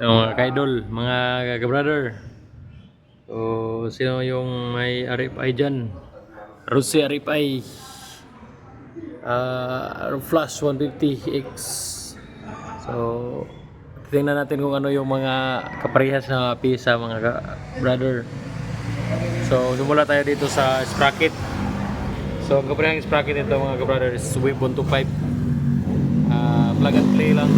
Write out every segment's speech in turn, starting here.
Yung mga kaidol, mga ka-brother. So, sino yung may RFI dyan? Rusi RFI. Uh, Flash 150X. So, tingnan natin kung ano yung mga kaparehas na pisa mga ka-brother. So, dumula tayo dito sa sprocket. So, ang kaparehang sprocket nito mga ka-brother is Wave 125. Ah, plug and play lang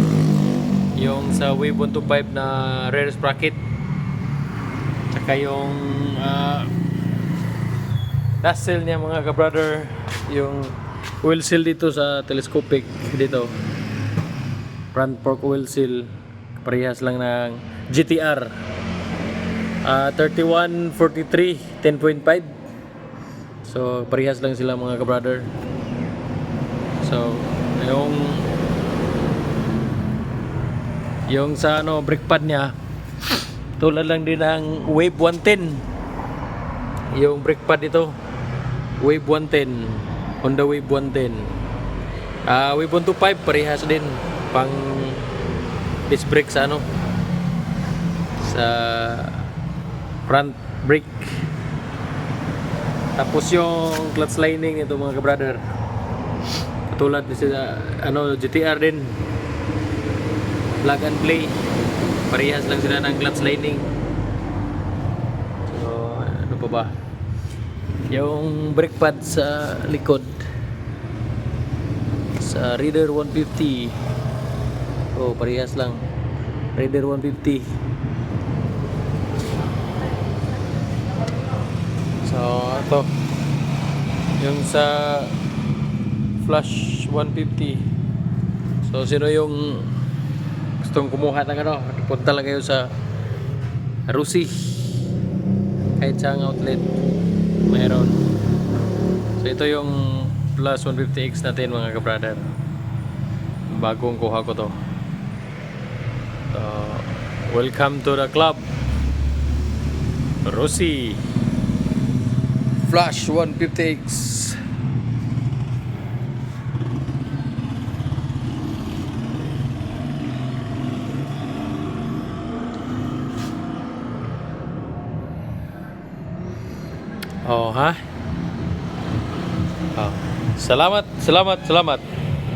yung sa Wave 125 na rear sprocket tsaka yung uh, seal niya mga ka-brother yung oil seal dito sa telescopic dito. Front fork oil seal parehas lang ng GTR Ah, 3143 10.5 so parehas lang sila mga ka-brother. So yung yung sa ano brake pad niya tulad lang din ng Wave 110 yung brake pad ito Wave 110 Honda Wave 110 ah Wave 125 parehas din pang disc brake sa ano sa front brake. Tapos yung clutch lining ito mga ka-brother katulad sa ano GTR din plug and play. Parehas lang sila ng clutch lining so ano pa ba? Yung brake pad sa likod. Sa Raider 150 oh parehas lang. Raider 150 so ito. Yung sa Flash 150 so sino yung gustong kumuha ng ano, punta lang kayo sa Rusi. Kahit sa outlet, mayroon. So ito yung plus 150X natin mga kabrother. Bagong kuha ko to. So, welcome to the club. Rusi. Flash 150X. Oh, ha? Oh. Salamat, salamat, salamat.